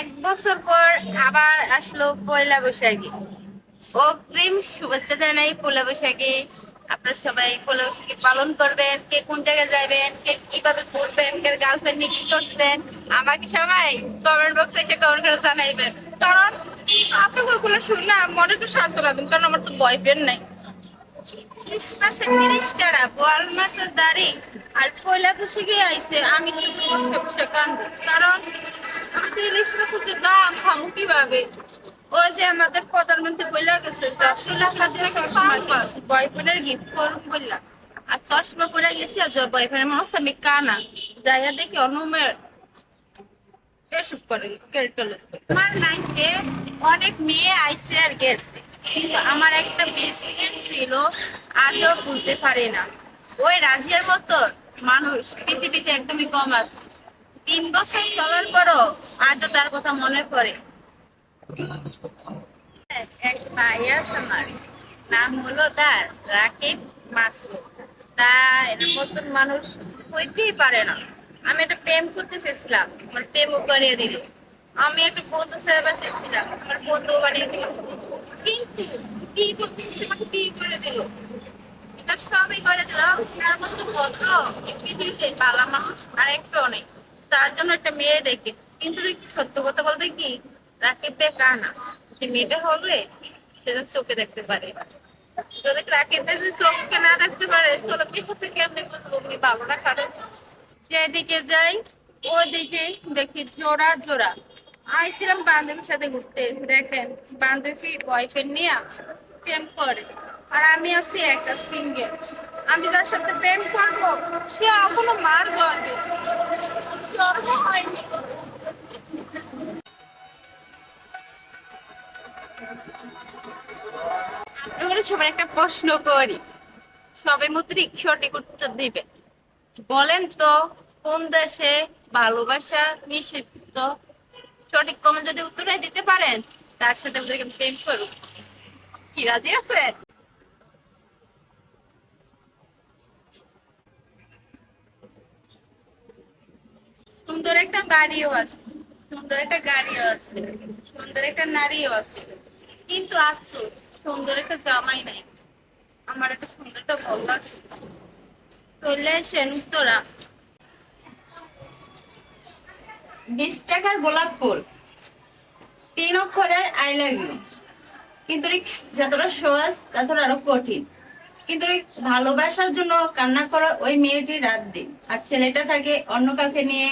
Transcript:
এক বছর পর আবার আসলো পয়লা বৈশাখী। শুভেচ্ছা জানাই পয়লা বৈশাখী। সবাই পয়লা বৈশাখী পালন করবেন, কে কোন জায়গায় যাবেন কে কীভাবে কে গার্লফ্রেন্ড নিয়ে কি করছেন, আমাকে সবাই কমেন্ট বক্সে এসে কমেন্ট করে জানাইবেন। কারণ আপনাদেরগুলো শুনলে মনে একটু শান্ত রাখবেন, কারণ আমার তো বয়ফ্রেন্ড নাই। দাড়ি, আর পয়লা বৈশাখী আইছে, আমি শুধু বসে বসে কারণ তিরিশ বছর যে দাম খামু কীভাবে? ওই যে আমাদের প্রধানমন্ত্রী বইলা গেছে দশ লাখ হাজার চশমা বয়ফ্রেন্ডের গিফট করুন বললাম আর চশমা পরে গেছি আর বয়ফ্রেন্ডের মনে হচ্ছে আমি কানা। যাইয়া দেখি অনুমের এসব করে ক্যারেক্টার আমার নাইটে অনেক মেয়ে আইসে আর গেছে কিন্তু আমার একটা বেস্ট ছিল আজও ভুলতে পারি না। ওই রাজিয়ার মতো মানুষ পৃথিবীতে একদমই কম আছে। তিন বছর চলার পরও আজও তার কথা মনে পড়ে। এক ভাই আছে আমার। নাম হলো তার, রাকিব মাসুদ তা এর মতন মানুষ হইতেই পারে না। আমি একটা প্রেম করতে চেয়েছিলাম, আমার প্রেমও করিয়ে দিল। আমি একটা বন্ধু সেবা চেয়েছিলাম, আমার বন্ধু বানিয়ে দিল। কিন্তু কি করতে আমাকে কি করে দিল? এটা সবই করে দিল তার মতো ভদ্র পৃথিবীতে পালা মানুষ, আর একটু নেই তার জন্য একটা মেয়ে দেখে। কিন্তু সত্য কথা বলতে কি? রাকিব বেকার না। যে মেয়েটা হবে সেটা চোখে দেখতে পারে। যদি চোখকে না দেখতে পারে, তাহলে উনি ভালো না খারাপ। যেদিকে যাই, ওদিকে দেখি জোড়া জোড়া। আইছিলাম বান্ধবীর সাথে ঘুরতে। দেখেন, বান্ধবী বয়ফ্রেন্ড নিয়ে প্রেম করে। আর আমি আছি একটা সিঙ্গেল আমি যার সাথে প্রেম করব, সে এখনও মার গর্বে হয়নি। আপনাদের সবার একটা প্রশ্ন করি। সবে মুদ্রিক সঠিক উত্তর দিবে। বলেন তো, কোন দেশে ভালোবাসা নিষিদ্ধ? সঠিক কমে যদি উত্তরটা দিতে পারেন, তার সাথে আপনাকে প্রেম করুন কি, রাজি আছে সুন্দর একটা বাড়িও আছে, সুন্দর একটা গাড়িও আছে, সুন্দর একটা নারীও আছে। কিন্তু আসছো সুন্দর একটা জামাই নাই। আমার একটা সুন্দরটা ভালো লাগছে চলে আসেন উত্তরা। বিশ টাকার গোলাপ ফুল। তিন অক্ষরের আই লাভ ইউ কিন্তু যতটা সহজ, ততটা আরও কঠিন। কিন্তু ভালোবাসার জন্য কান্না করা ওই মেয়েটি রাত দিন। আর ছেলেটা থাকে অন্য কাউকে নিয়ে